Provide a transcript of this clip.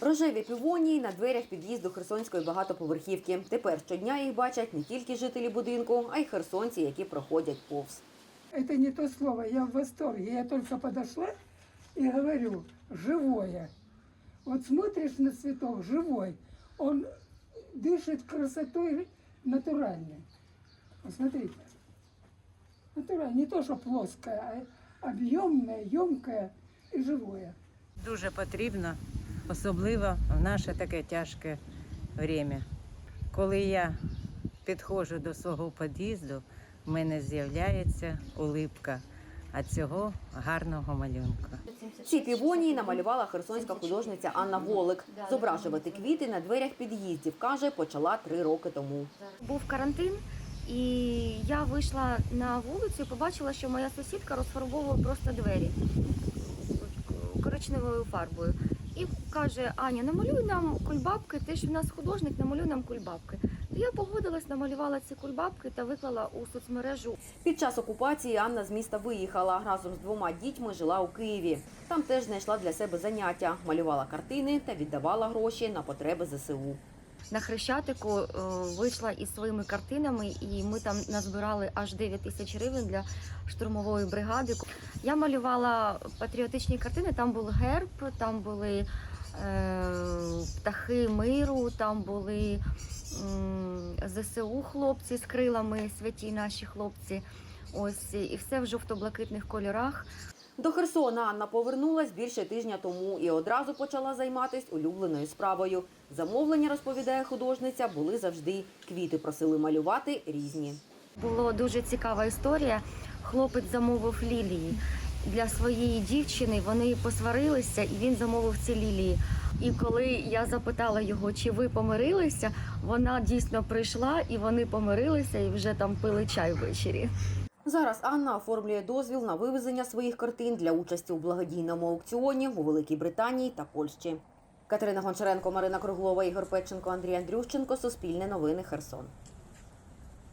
Рожеві півонії на дверях під'їзду Херсонської багатоповерхівки. Тепер щодня їх бачать не тільки жителі будинку, а й херсонці, які проходять повз. Это не то слово, я в восторге. Я только подошла и говорю, живое. Вот смотришь на цветок, живой. Он дышит красотой натуральной. Вот смотрите. Натурально, не то, что плоское, а объемное, емкое и живое. Дуже потрібно, особливо в наше таке тяжке время. Коли я підходжу до свого під'їзду, в мене з'являється улипка від цього гарного малюнка. Ці півонії намалювала херсонська художниця Анна Волик. Зображувати квіти на дверях під'їздів, каже, почала три роки тому. Був карантин, і я вийшла на вулицю і побачила, що моя сусідка розфарбовує просто двері коричневою фарбою. І каже: Аня, намалюй нам кульбабки, ти ж в нас художник, намалюй нам кульбабки. То я погодилась, намалювала ці кульбабки та виклала у соцмережу. Під час окупації Анна з міста виїхала. Разом з двома дітьми жила у Києві. Там теж знайшла для себе заняття, малювала картини та віддавала гроші на потреби ЗСУ. На Хрещатику е, вийшла із своїми картинами, і ми там назбирали аж 9 тисяч гривень для штурмової бригади. Я малювала патріотичні картини. Там був герб, там були е, птахи миру, там були м, ЗСУ хлопці з крилами, святі наші хлопці. Ось і все в жовто-блакитних кольорах. До Херсона Анна повернулась більше тижня тому і одразу почала займатися улюбленою справою. Замовлення, розповідає художниця, були завжди. Квіти просили малювати різні. Була дуже цікава історія. Хлопець замовив лілії для своєї дівчини. Вони посварилися, і він замовив ці лілії. І коли я запитала його, чи ви помирилися, вона дійсно прийшла і вони помирилися і вже там пили чай ввечері. Зараз Анна оформлює дозвіл на вивезення своїх картин для участі у благодійному аукціоні у Великій Британії та Польщі. Катерина Гончаренко, Марина Круглова, Ігор Петченко, Андрій Андрющенко. Суспільне новини Херсон.